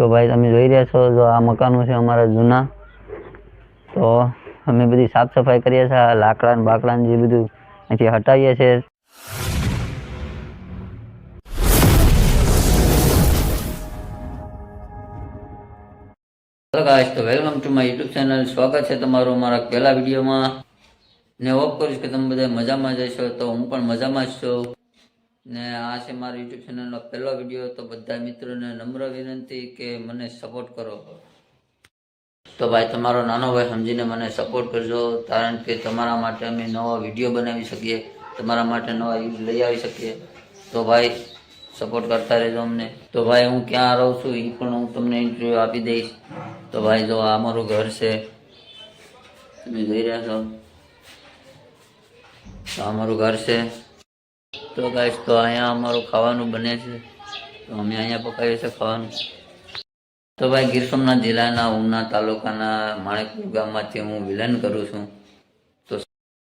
તો ભાઈ તમે જોઈ રહ્યા છો, જો આ મકાનો છે અમારા જૂના, તો અમે બધી સાફ સફાઈ કરીએ છીએ, આ લાકડા ને જે બધું અહીંથી હટાવીએ છીએ. હેલો ગાઈસ તો welcome to my YouTube channel સ્વાગત છે તમારું મારા પહેલા વિડીયોમાં. ને હોપ કરીશ કે તમે બધા મજામાં જ હશો, તો હું પણ મજામાં જ છું. ને આ છે મારો યુટ્યુબ ચેનલનો પહેલો વીડિયો તો બધા મિત્રોને નમ્ર વિનંતી કે મને સપોર્ટ કરો. તો ભાઈ, તમારો નાનો ભાઈ સમજીને મને સપોર્ટ કરજો, કારણ કે તમારા માટે અમે નવો વીડિયો બનાવી શકીએ, તમારા માટે નવા યુઝ લઈ આવી શકીએ. તો ભાઈ સપોર્ટ કરતા રહેજો અમને. તો ભાઈ, હું ક્યાં રહું છું એ પણ હું તમને ઇન્ટરવ્યૂ આપી દઈશ. તો ભાઈ, જો આ અમારું ઘર છે. તમે જોઈ રહ્યા છો. તો અમારું ઘર છે. તો ગાઈસ તો અહીંયા અમારું ખાવાનું બને છે. તો અમે અહીંયા પકાવીએ છીએ ખાવાનું. તો ભાઈ, ગીર સોમનાથ જિલ્લાના ઉના તાલુકાના, માણેકપુર ગામમાંથી હું વિલન કરું છું. તો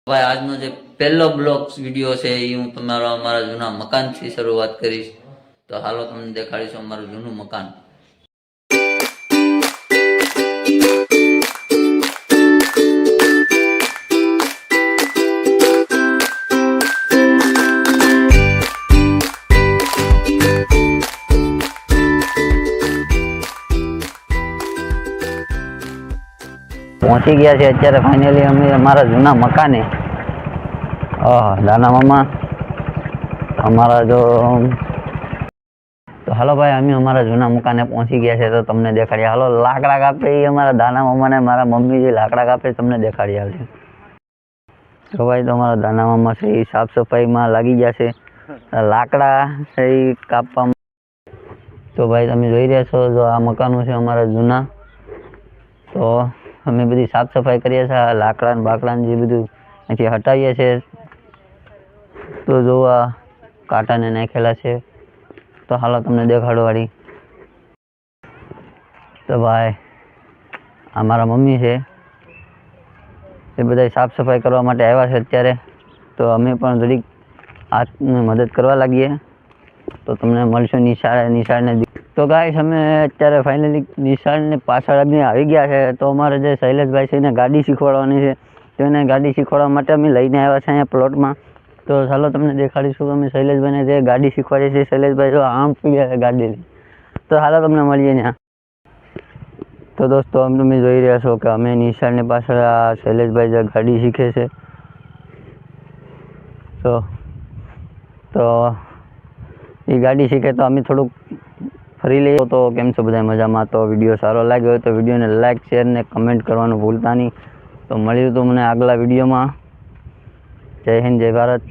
ભાઈ, આજનો જે પહેલો બ્લોગ વીડિયો છે એ હું તમારા, અમારા જૂના મકાનથી શરૂઆત કરીશ. તો હાલો તમને દેખાડીશું અમારું જૂનું મકાન. પહોંચી ગયા છે અત્યારે ફાઇનલી અમે અમારા જૂના મકાને. નાના મામા. અમારા જો, તો હાલો ભાઈ, અમે અમારા જૂના મકાને પહોંચી ગયા છે તો તમને દેખાડીએ. હાલો, લાકડા કાપે એ અમારા દાના મામાને, મારા મમ્મી જે લાકડા કાપે તમને દેખાડી આવશે તો ભાઈ, તો અમારા દાના મામા છે એ સાફ સફાઈમાં લાગી ગયા છે. લાકડા છે એ કાપવામાં. તો ભાઈ, તમે જોઈ રહ્યા છો, જો આ મકાનો છે અમારા જૂના. તો અમે બધી સાફ સફાઈ કરીએ છીએ લાકડા બાકડા જે બધું અહીંથી હટાવીએ છીએ. તો જોવા કાંટાને નાખેલા છે. તો હાલો તમને દેખાડો વાળી તો ભાઈ, આ મારા મમ્મી છે. એ બધા સાફ સફાઈ કરવા માટે આવ્યા છે અત્યારે. તો અમે પણ જરીક હાથને મદદ કરવા લાગીએ. તો તમને મળશું નિશાળે, નિશાળને તો ગાઈશ અમે અત્યારે ફાઇનલી નિશાળની પાછળ અમે આવી ગયા છે. તો અમારે જે શૈલેષભાઈ છે એને ગાડી શીખવાડવાની છે. તો એને ગાડી શીખવાડવા માટે અમે લઈને આવ્યા છે અહીંયા પ્લોટમાં તો ચાલો તમને દેખાડીશું અમે શૈલેષભાઈને જે ગાડી શીખવાડીએ છીએ શૈલેષભાઈ જો આમ પી ગયા ગાડી તો ચાલો તમને મળીએ ત્યાં. તો દોસ્તો, આમ તમે જોઈ રહ્યા છો કે અમે નિશાળની પાછળ આ શૈલેષભાઈ જે ગાડી શીખે છે. તો તો, એ ગાડી શીખે તો અમે થોડુંક ફરી લઈએ તો કેમ છો બધા મજામાં? તો વીડિયો સારો લાગ્યો હોય તો વિડીયોને લાઇક શેર ને કમેન્ટ કરવાનું ભૂલતા નહીં. તો મળ્યું તો મને આગલા વિડીયોમાં. જય હિન્દ, જય ભારત.